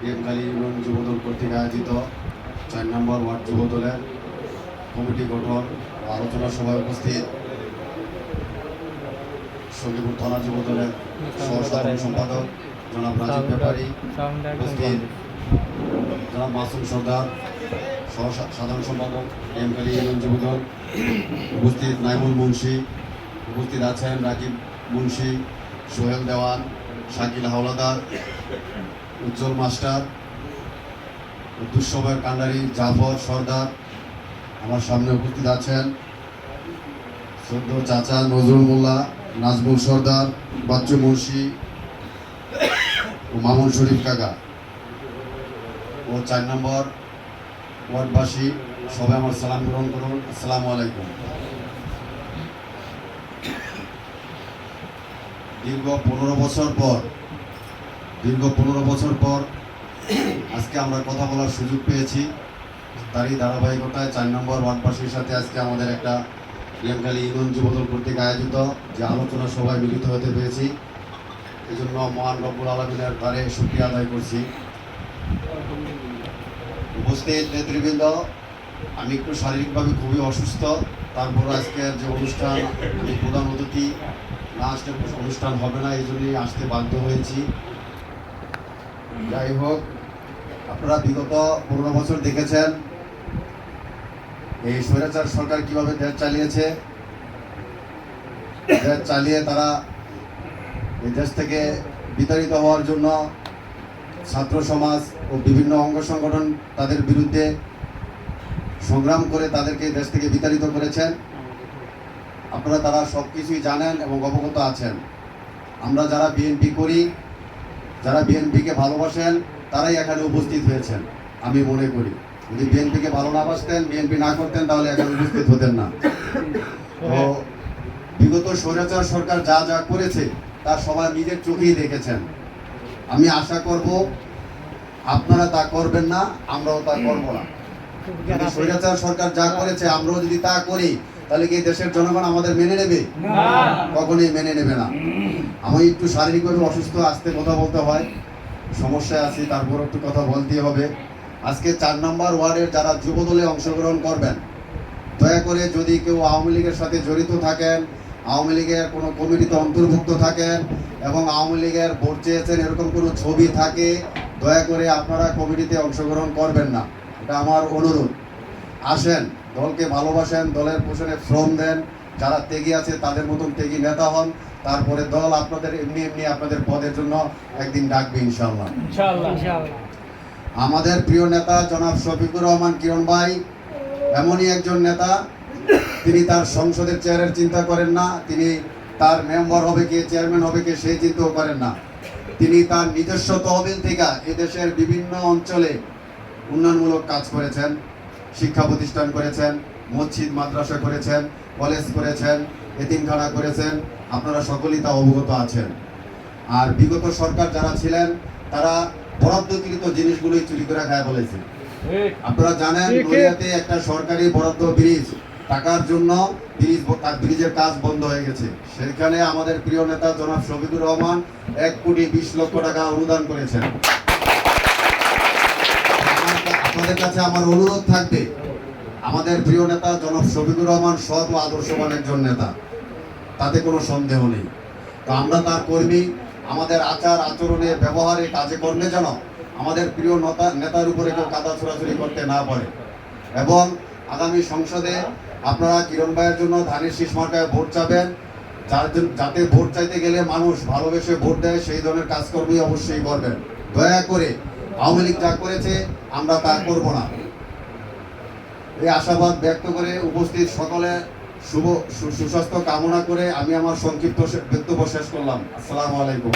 বিএমকালী union Jubodal কর্তৃক আয়োজিত চার নম্বর ওয়ার্ড যুবদলের কমিটি গঠন আলোচনা সভায় উপস্থিত সঙ্গীপুর থানা যুবদলের সহ সাধারণ সম্পাদক জনাব রাজীব ব্যাপারী উপস্থিত জনাব মাসুম সর্দার সহ সাধারণ সম্পাদক বিএমকালী ইউনিয়ন যুবদল উপস্থিত নাইমুল মুন্সি, উপস্থিত আছেন রাকিব মুন্সি, সোহেল দেওয়ান, শাকিল হাওলাদার উজ্জ্বল মাস্টার দুঃসময়ের কান্ডারি জাফর সর্দার আমার সামনে উপস্থিত আছেন। সদ্য চাচা নজরুল মোল্লা, নাজমুল সর্দার, বাচ্চু মুন্সি ও মামুন শরীফ কাকা। ও চার নম্বর ওয়ার্ডবাসী, সবাই আমার সালাম গ্রহণ করুন। আসসালামু আলাইকুম। দীর্ঘ পনেরো বছর পর দীর্ঘ পনেরো বছর পর আজকে আমরা কথা বলার সুযোগ পেয়েছি। তারই ধারাবাহিকতায় চার নম্বর ওয়ার্ডবাসীর সাথে আজকে আমাদের একটা রিয়ামখালী ইউনিয়ন যুবদল কর্তৃক আয়োজিত যে আলোচনা সভায় মিলিত হতে পেরেছি। এই জন্য মহান রব্বুল আলমিনের দ্বারে সুক্রিয়া আদায় করছি। উপস্থিত নেতৃবৃন্দ, আমি একটু শারীরিকভাবে খুবই অসুস্থ, তারপর আজকের যে অনুষ্ঠান প্রধান অতিথি, না আসলে অনুষ্ঠান হবে না, এই জন্যই আসতে বাধ্য হয়েছি। যাই হোক, আপনারা বিগত পনেরো বছর দেখেছেন এই স্বৈরাচার সরকার কীভাবে দেশ চালিয়েছে। দেশ চালিয়ে তারা এই দেশ থেকে বিতাড়িত হওয়ার জন্য ছাত্র সমাজ ও বিভিন্ন অঙ্গ সংগঠন তাদের বিরুদ্ধে সংগ্রাম করে তাদেরকে দেশ থেকে বিতাড়িত করেছেন। আপনারা তারা সব কিছুই জানেন এবং অবগত আছেন। আমরা যারা বিএনপি করি যারা বিএনপিকে ভালোবাসেন তারাই এখানে উপস্থিত হয়েছেন আমি মনে করি। যদি বিএনপিকে ভালো না বাসতেন বিএনপি না করতেন তাহলে এখানে উপস্থিত হতেন না। তো বিগত স্বৈরাচার সরকার যা যা করেছে তা সবাই নিজের চোখেই দেখেছেন। আমি আশা করব আপনারা তা করবেন না আমরাও তা করব না। স্বৈরাচার সরকার যা করেছে আমরাও যদি তা করি তাহলে কি দেশের জনগণ আমাদের মেনে নেবে? কখনোই মেনে নেবে না। আমি একটু শারীরিকভাবে অসুস্থ আসতে কথা বলতে হয়। সমস্যায় আছি তারপর একটু কথা বলতেই হবে। আজকে চার নম্বর ওয়ার্ডের যারা যুবদলে অংশগ্রহণ করবেন দয়া করে যদি কেউ আওয়ামী লীগের সাথে জড়িত থাকেন আওয়ামী লীগের কোনো কমিটিতে অন্তর্ভুক্ত থাকেন এবং আওয়ামী লীগের ভোট চেয়েছেন এরকম কোনো ছবি থাকে দয়া করে আপনারা কমিটিতে অংশগ্রহণ করবেন না। এটা আমার অনুরোধ। আসেন দলকে ভালোবাসেন দলের পোষণে শ্রম দেন যারা ত্যাগী আছে তাদের মতন ত্যাগী নেতা হন। তারপরে দল আপনাদের এমনি এমনি আপনাদের পদের জন্য একদিন ডাকবে ইনশাল্লাহ আমাদের প্রিয় নেতা জনাব শফিকুর রহমান কিরণ ভাই এমনই একজন নেতা তিনি তার সংসদের চেয়ারের চিন্তা করেন না তিনি তার মেম্বার হবে কে চেয়ারম্যান হবে কে সেই চিন্তাও করেন না। তিনি তার নিজস্ব তহবিল থেকে এদেশের বিভিন্ন অঞ্চলে উন্নয়নমূলক কাজ করেছেন। শিক্ষা প্রতিষ্ঠান করেছেন মসজিদ মাদ্রাসা করেছেন কলেজ করেছেন এতিমখানা করেছেন আপনারা সকলেই তা অবগত আছেন। আর বিগত সরকার যারা ছিলেন তারা বরাদ্দকৃত জিনিসগুলোই চুরি করে খায় বলেছে। আপনারা জানেন ঠিক। নদিয়াতে একটা সরকারি বরাদ্দ ব্রিজ টাকার জন্য ব্রিজ তার ব্রিজের কাজ বন্ধ হয়ে গেছে। সেখানে আমাদের প্রিয় নেতা জনাব শফিকুর রহমান এক কোটি বিশ লক্ষ টাকা অনুদান করেছেন। আপনাদের কাছে আমার অনুরোধ থাকবে, আমাদের প্রিয় নেতা জনাব শফিকুর রহমান সৎ ও আদর্শবান একজন নেতা, তাতে কোনো সন্দেহ নেই। তো আমরা তার কর্মী, আমাদের আচার আচরণে, ব্যবহারে, কাজে কর্মে যেন আমাদের প্রিয় নেতা, নেতার উপরে কেউ কাদা ছোড়াছুড়ি করতে না পারে। এবং আগামী সংসদে আপনারা কিরণ ভাইয়ের জন্য ধানের শীষ মার্কায় ভোট চাবেন, যার যাতে ভোট চাইতে গেলে মানুষ ভালোবেসে ভোট দেয়, সেই ধরনের কাজকর্মই অবশ্যই করবেন। দয়া করে আওয়ামী লীগ যা করেছে, আমরা তা করব না। এই আশাবাদ ব্যক্ত করে উপস্থিত সকলে শুভ সুস্বাস্থ্য কামনা করে আমি আমার সংক্ষিপ্ত বক্তব্য শেষ করলাম। আসসালামু আলাইকুম।